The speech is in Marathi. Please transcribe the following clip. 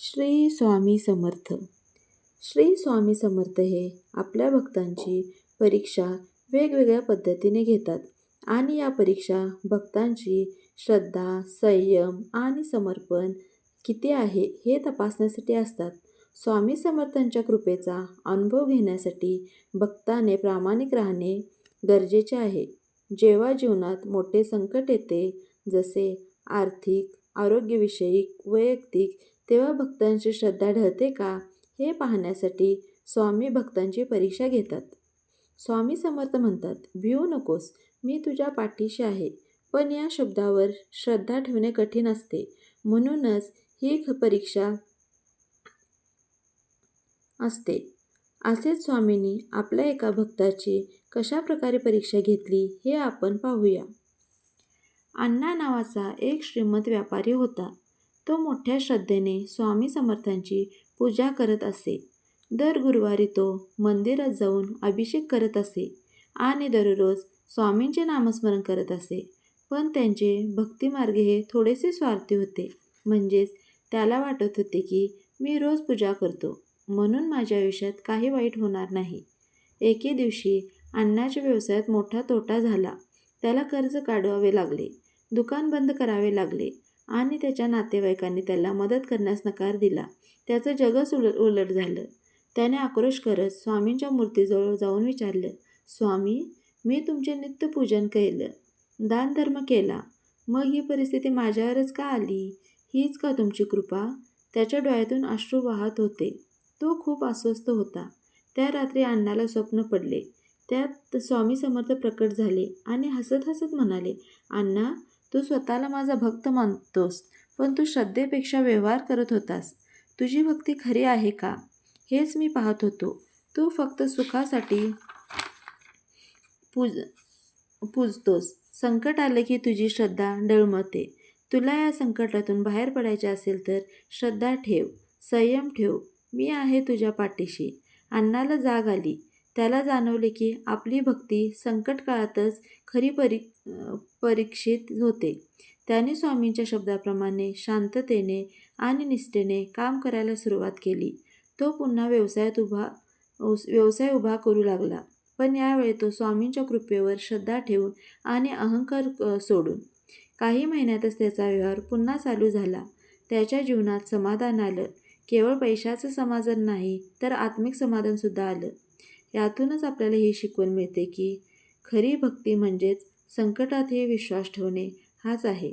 श्री स्वामी समर्थ. श्री स्वामी समर्थ हे आपल्या भक्तांची परीक्षा वेगवेगळ्या पद्धतीने घेतात आणि या परीक्षा भक्तांची श्रद्धा संयम आणि समर्पण किती आहे हे तपासण्यासाठी असतात. स्वामी समर्थांच्या कृपेचा अनुभव घेण्यासाठी भक्ताने प्रामाणिक राहणे गरजेचे आहे. जेव्हा जीवनात मोठे संकट येते जसे आर्थिक आरोग्यविषयक वैयक्तिक तेव्हा भक्तांची श्रद्धा ढळते का हे पाहण्यासाठी स्वामी भक्तांची परीक्षा घेतात. स्वामी समर्थ म्हणतात भिऊ नकोस मी तुझ्या पाठीशी आहे पण या शब्दावर श्रद्धा ठेवणे कठीण असते. म्हणूनच ही ख- परीक्षा असते. असेच स्वामींनी आपल्या एका भक्ताची कशा प्रकारे परीक्षा घेतली हे आपण पाहूया. अण्णा नावाचा एक श्रीमंत व्यापारी होता. तो मोठ्या श्रद्धेने स्वामी समर्थांची पूजा करत असे. दर गुरुवारी तो मंदिरात जाऊन अभिषेक करत असे आणि दररोज स्वामींचे नामस्मरण करत असे. पण त्यांचे भक्तिमार्ग हे थोडेसे स्वार्थी होते. म्हणजेच त्याला वाटत होते की मी रोज पूजा करतो. म्हणून माझ्या आयुष्यात काही वाईट होणार नाही. एके दिवशी अण्णाच्या व्यवसायात मोठा तोटा झाला. त्याला कर्ज काढवावे लागले. दुकान बंद करावे लागले. आणि त्याच्या नातेवाईकांनी त्याला मदत करण्यास नकार दिला. त्याचं जगच उल उलट झालं. त्याने आक्रोश करत स्वामींच्या मूर्तीजवळ जाऊन विचारलं स्वामी मी तुमचे नित्यपूजन केलं दानधर्म केला. मग ही परिस्थिती माझ्यावरच का आली? हीच का तुमची कृपा? त्याच्या डोळ्यातून अश्रू वाहत होते. तो खूप अस्वस्थ होता. त्या रात्री अण्णाला स्वप्न पडले. त्यात स्वामी समर्थ प्रकट झाले आणि हसत हसत म्हणाले अण्णा तू स्वतःला माझा भक्त मानतोस पण तू श्रद्धेपेक्षा व्यवहार करत होतास. तुझी भक्ती खरी आहे का? हेच मी पाहत होतो. तू फक्त सुखासाठी पूज पूजतोस. संकट आले की तुझी श्रद्धा डळमळते. तुला या संकटातून बाहेर पडायचे असेल तर श्रद्धा ठेव संयम ठेव. मी आहे तुझ्या पाठीशी. अण्णाला जाग आली. त्याला जाणवले की आपली भक्ती संकट काळातच खरी परी परीक्षित होते. त्याने स्वामींच्या शब्दाप्रमाणे शांततेने आणि निष्ठेने काम करायला सुरुवात केली. तो पुन्हा व्यवसायात उभा उस- व्यवसाय उभा करू लागला. पण यावेळी तो स्वामींच्या कृपेवर श्रद्धा ठेवून आणि अहंकार सोडून काही महिन्यातच त्याचा व्यवहार पुन्हा चालू झाला. त्याच्या जीवनात समाधान आलं. केवळ पैशाचं समाधान नाही तर आत्मिक समाधानसुद्धा आलं. यातूनच आपल्याला ही शिकवण मिळते की खरी भक्ती म्हणजेच संकटातही विश्वास ठेवणे हाच आहे.